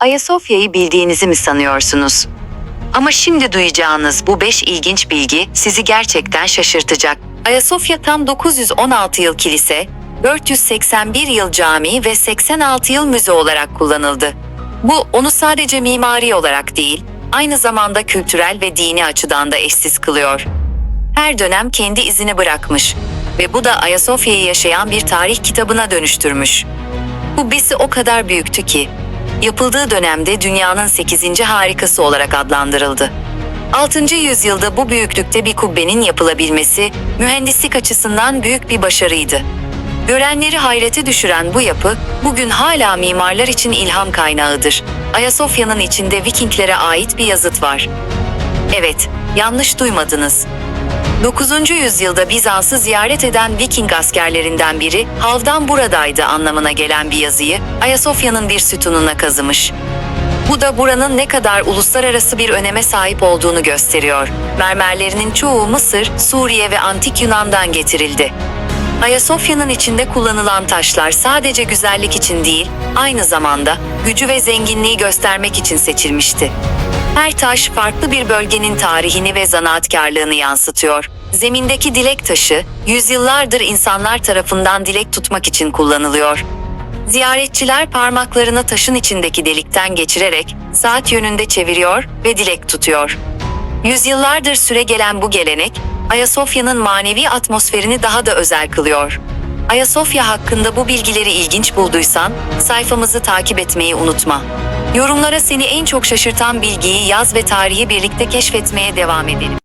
Ayasofya'yı bildiğinizi mi sanıyorsunuz? Ama şimdi duyacağınız bu 5 ilginç bilgi sizi gerçekten şaşırtacak. Ayasofya tam 916 yıl kilise, 481 yıl cami ve 86 yıl müze olarak kullanıldı. Bu onu sadece mimari olarak değil, aynı zamanda kültürel ve dini açıdan da eşsiz kılıyor. Her dönem kendi izini bırakmış ve bu da Ayasofya'yı yaşayan bir tarih kitabına dönüştürmüş. Kubbesi o kadar büyüktü ki, yapıldığı dönemde dünyanın 8. harikası olarak adlandırıldı. 6. yüzyılda bu büyüklükte bir kubbenin yapılabilmesi mühendislik açısından büyük bir başarıydı. Görenleri hayrete düşüren bu yapı bugün hala mimarlar için ilham kaynağıdır. Ayasofya'nın içinde Vikinglere ait bir yazıt var. Evet, yanlış duymadınız. 9. yüzyılda Bizans'ı ziyaret eden Viking askerlerinden biri havdan buradaydı anlamına gelen bir yazıyı Ayasofya'nın bir sütununa kazımış. Bu da buranın ne kadar uluslararası bir öneme sahip olduğunu gösteriyor. Mermerlerinin çoğu Mısır, Suriye ve Antik Yunan'dan getirildi. Ayasofya'nın içinde kullanılan taşlar sadece güzellik için değil, aynı zamanda gücü ve zenginliği göstermek için seçilmişti. Her taş farklı bir bölgenin tarihini ve zanaatkarlığını yansıtıyor. Zemindeki dilek taşı, yüzyıllardır insanlar tarafından dilek tutmak için kullanılıyor. Ziyaretçiler parmaklarını taşın içindeki delikten geçirerek saat yönünde çeviriyor ve dilek tutuyor. Yüzyıllardır süre gelen bu gelenek, Ayasofya'nın manevi atmosferini daha da özel kılıyor. Ayasofya hakkında bu bilgileri ilginç bulduysan, sayfamızı takip etmeyi unutma. Yorumlara seni en çok şaşırtan bilgiyi yaz ve tarihi birlikte keşfetmeye devam edelim.